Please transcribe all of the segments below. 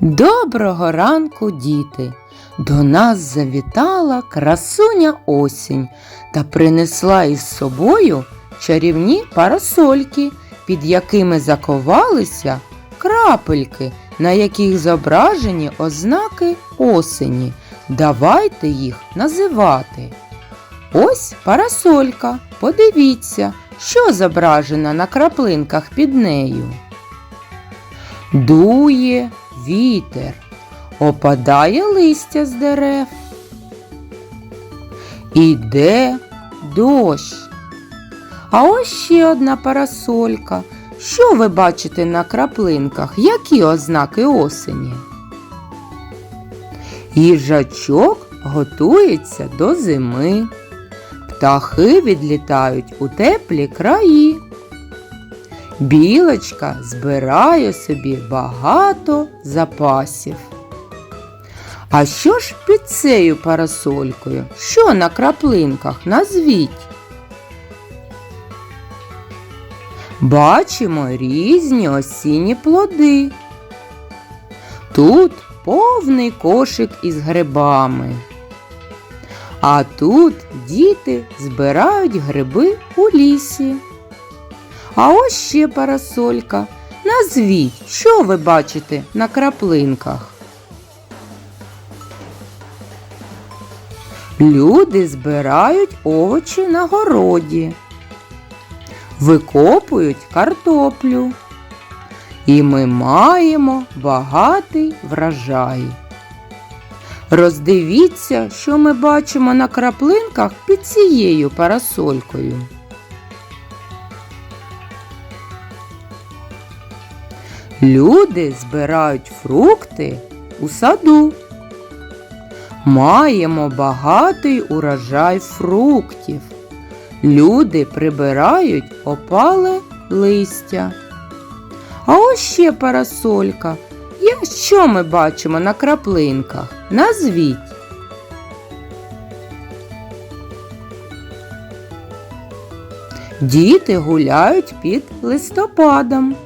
Доброго ранку, діти! До нас завітала красуня осінь та принесла із собою чарівні парасольки, під якими заковалися крапельки, на яких зображені ознаки осені. Давайте їх називати. Ось парасолька. Подивіться, що зображено на краплинках під нею. Дує вітер, опадає листя з дерев. Іде дощ. А ось ще одна парасолька. Що ви бачите на краплинках? Які ознаки осені? Їжачок готується до зими. Птахи відлітають у теплі краї. Білочка збирає собі багато запасів. А що ж під цією парасолькою? Що на краплинках? Назвіть. Бачимо різні осінні плоди. Тут повний кошик із грибами. А тут діти збирають гриби у лісі. А ось ще парасолька. Назвіть, що ви бачите на краплинках. Люди збирають овочі на городі, викопують картоплю. І ми маємо багатий врожай. Роздивіться, що ми бачимо на краплинках під цією парасолькою. Люди збирають фрукти у саду. Маємо багатий урожай фруктів. Люди прибирають опале листя. А ось ще парасолька. Я що ми бачимо на краплинках? Назвіть. Діти гуляють під листопадом.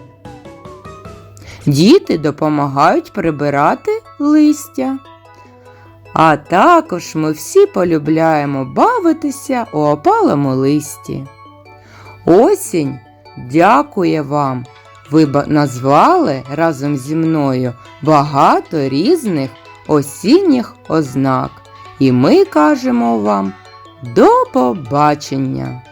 Діти допомагають прибирати листя. А також ми всі полюбляємо бавитися у опалому листі. Осінь дякує вам. Ви назвали разом зі мною багато різних осінніх ознак. І ми кажемо вам до побачення!